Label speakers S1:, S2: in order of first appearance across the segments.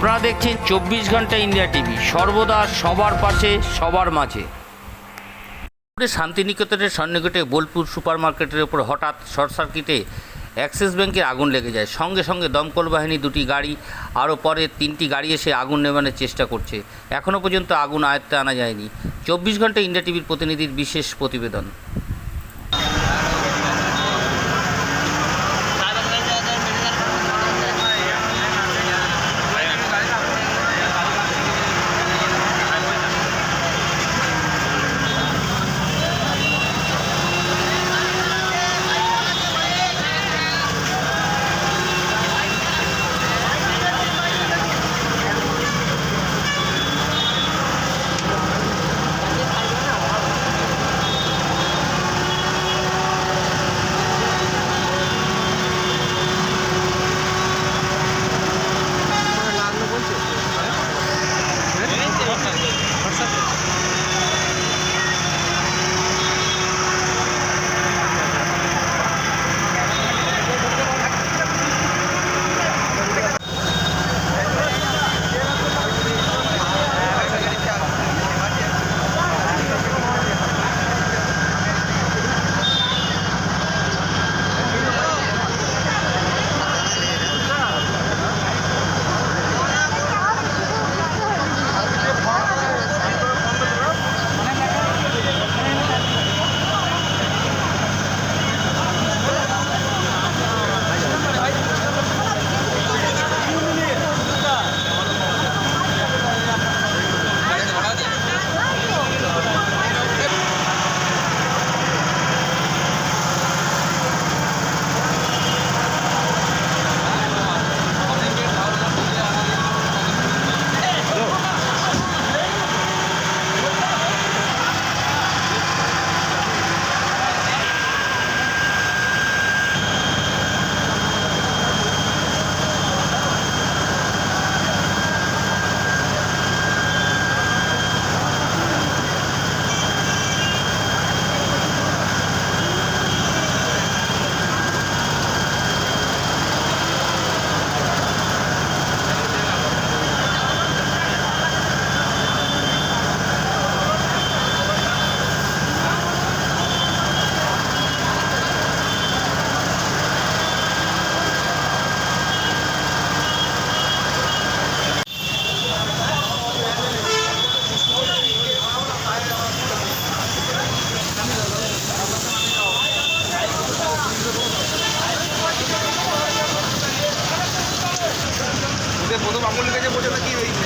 S1: আপনারা দেখছেন চব্বিশ ঘণ্টা ইন্ডিয়া টিভি। সর্বদা সবার পাশে, সবার মাঝে। শান্তিনিকেতনের সন্নিকটে বোলপুর সুপার মার্কেটের উপর হঠাৎ শর্ট সার্কিটে অ্যাক্সিস ব্যাংকের আগুন লেগে যায়। সঙ্গে সঙ্গে দমকল বাহিনী দুটি গাড়ি, আরও পরে তিনটি গাড়ি এসে আগুন নেভানোর চেষ্টা করছে। এখনও পর্যন্ত আগুন আয়ত্তে আনা যায়নি। চব্বিশ ঘণ্টা ইন্ডিয়া টিভির প্রতিনিধির বিশেষ প্রতিবেদন।
S2: で申し訳ない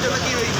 S2: ちょっと黄色
S1: い